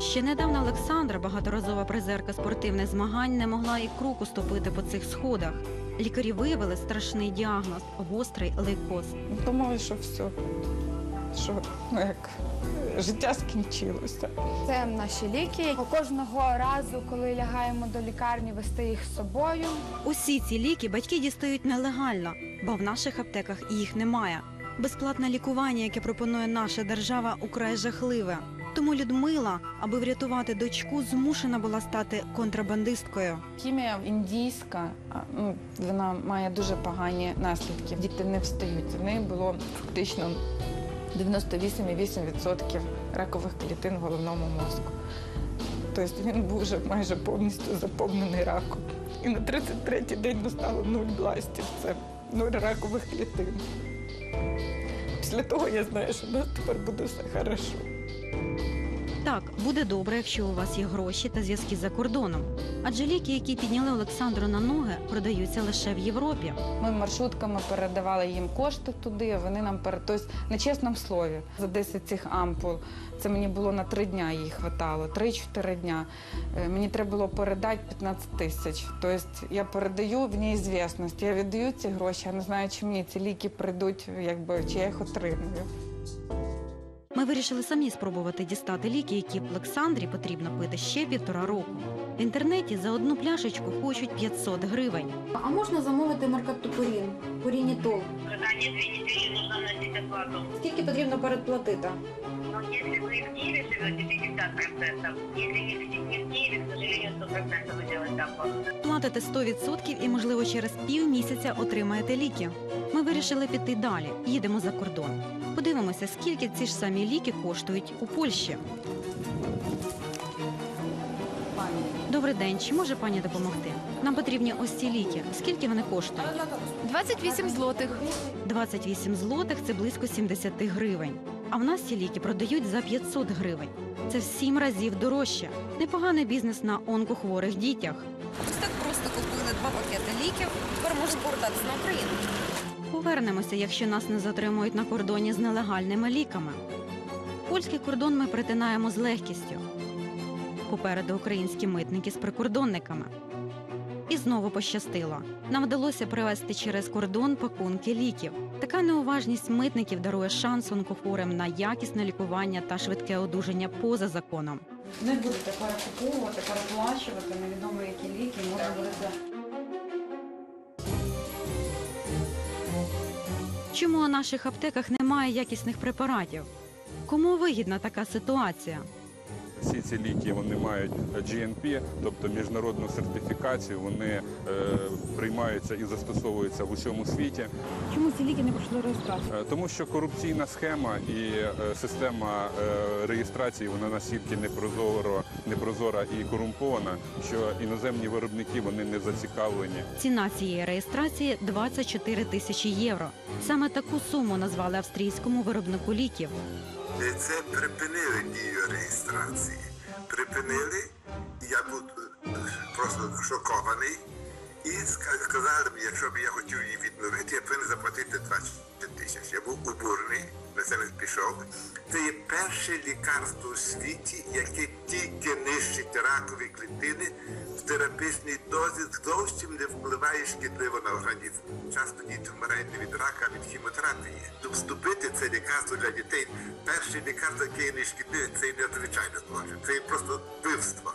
Ще недавно Олександра, багаторазова призерка спортивних змагань, не могла і кроку ступити по цих сходах. Лікарі виявили страшний діагноз гострий лейкоз. Думали, що все, що ну, як, життя скінчилося. Це наші ліки. Кожного разу, коли лягаємо до лікарні, вести їх з собою. Усі ці ліки батьки дістають нелегально, бо в наших аптеках їх немає. Безплатне лікування, яке пропонує наша держава, украй жахливе. Тому Людмила, аби врятувати дочку, змушена була стати контрабандисткою. Хімія індійська, ну, вона має дуже погані наслідки. Діти не встають. В неї було фактично 98,8% ракових клітин в головному мозку. Тобто він був вже майже повністю заповнений раком. І на 33-й день настало нуль бластів. Це нуль ракових клітин. Після того я знаю, що в нас тепер буде все хорошо. Так, буде добре, якщо у вас є гроші та зв'язки за кордоном. Адже ліки, які підняли Олександру на ноги, продаються лише в Європі. Ми маршрутками передавали їм кошти туди, вони нам перед... Тобто, на чесному слові, за 10 цих ампул, це мені було на 3 дня їх хватало, 3-4 дня. Е, Мені треба було передати 15 тисяч. Тобто я передаю в неізвісність. Я віддаю ці гроші, я не знаю, чи мені ці ліки прийдуть, якби, чи я їх отримую. Ми вирішили самі спробувати дістати ліки, які Олександрі потрібно пити ще півтора року. В інтернеті за одну пляшечку хочуть 500 гривень. А можна замовити маркаптопурін, пурінітол? Ожидание две недели нужно вносить оплату. Скільки потрібно передплатити? Но если вы в Киеве живете, 50%. Если не в не в Киеве, 100% вы делаете оплату. Платите 100% і, можливо, через півмісяця отримаєте ліки. Ми вирішили піти далі. Їдемо за кордон. Подивимося, скільки ці ж самі ліки коштують у Польщі. Добрий день, чи може пані допомогти? Нам потрібні ось ці ліки. Скільки вони коштують? 28 злотих. 28 злотих це близько 70 гривень. А в нас ці ліки продають за 500 гривень. Це в сім разів дорожче. Непоганий бізнес на онкохворих дітях. Ось так просто купили два пакети ліків. Тепер можемо повертатися на Україну. Повернемося, якщо нас не затримують на кордоні з нелегальними ліками. Польський кордон ми притинаємо з легкістю. Попереду українські митники з прикордонниками. І знову пощастило. Нам вдалося привезти через кордон пакунки ліків. Така неуважність митників дарує шанс онкохворим на якісне лікування та швидке одужання поза законом. Не будете перекуповувати, переплачувати, невідомо які ліки, можна буде Чому у наших аптеках немає якісних препаратів? Кому вигідна така ситуація? Всі ці ліки вони мають GNP, тобто міжнародну сертифікацію. Вони е, приймаються і застосовуються в усьому світі, Чому ці ліки не пройшли реєстрацію? Е, тому що корупційна схема і е, система е, реєстрації вона настільки непрозоро, непрозора і корумпована, що іноземні виробники вони не зацікавлені Ціна цієї реєстрації 24 тисячі євро. Саме таку суму назвали австрійському виробнику ліків. Це припинили дію реєстрації. Припинили, я був е, просто шокований. І сказали мені, якщо б я хотів її відновити, я повинен заплатити 20 тисяч. Я був обурений, на це не пішов. Це є перше лікарство у світі, яке тільки нищить ракові клітини в терапевтичній дозі, зовсім не впливає шкідливо на організм. Часто діти вмирають не від рака, а від хіміотерапії. Тобто вступити це лікарство для дітей, перше лікарство, яке не шкідливе, це є надзвичайно злочин. Це просто вбивство.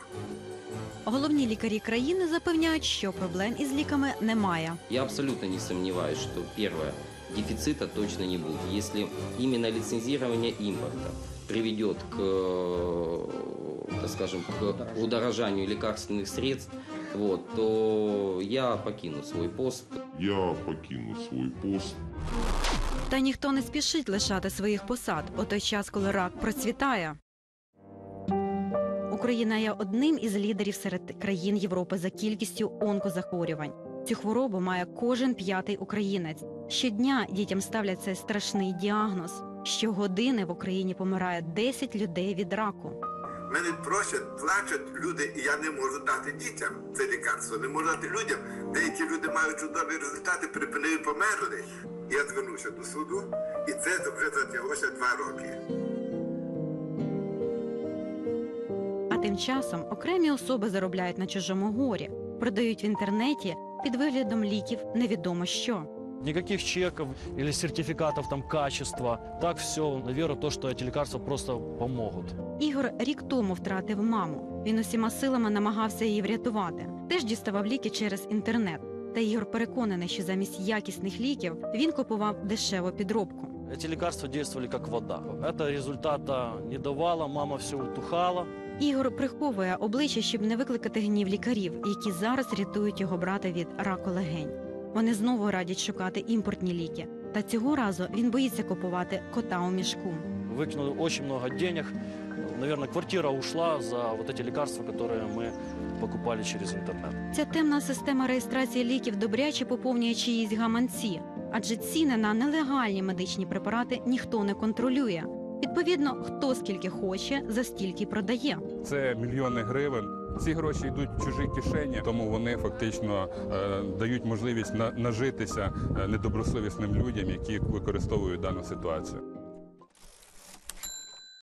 Головні лікарі країни запевняють, що проблем із ліками немає. Я абсолютно не сомневаюсь, что первое, дефицита точно не будет. Если именно лицензирование импорта приведет к, э, так скажем, к удорожанию лекарственных средств, вот, то я покину свой пост. Я покину свой пост. Та ніхто не спішить лишати своїх посад у той час, коли рак процвітає. Україна є одним із лідерів серед країн Європи за кількістю онкозахворювань. Цю хворобу має кожен п'ятий українець. Щодня дітям ставлять цей страшний діагноз. Щогодини в Україні помирає 10 людей від раку. Мене просять, плачуть люди, і я не можу дати дітям це лікарство. Не можу дати людям. Деякі люди мають чудові результати, припинили, померли. Я звернувся до суду, і це вже затяглося два роки. А тим часом окремі особи заробляють на чужому горі, продають в інтернеті під виглядом ліків невідомо що. Никаких чеков или сертификатов там качества. Так все на веру то, что эти лекарства просто помогут. Ігор рік тому втратив маму. Він усіма силами намагався її врятувати. Теж діставав ліки через інтернет. Та Ігор переконаний, що замість якісних ліків він купував дешеву підробку. Эти лекарства действовали как вода. Это результата не давало, мама все утухала. Ігор приховує обличчя, щоб не викликати гнів лікарів, які зараз рятують його брата від раку легень. Вони знову радять шукати імпортні ліки. Та цього разу він боїться купувати кота у мішку. Выкинули очень много денег. Наверное, квартира ушла за вот эти лекарства, которые мы покупали через интернет. Ця темна система реєстрації ліків добряче поповнює чиїсь гаманці, адже ціни на нелегальні медичні препарати ніхто не контролює. Відповідно, хто скільки хоче, за стільки й продає. Це мільйони гривень. ці гроші йдуть в чужі кишені, тому вони фактично е, дають можливість на- нажитися е, недобросовісним людям, які використовують дану ситуацію.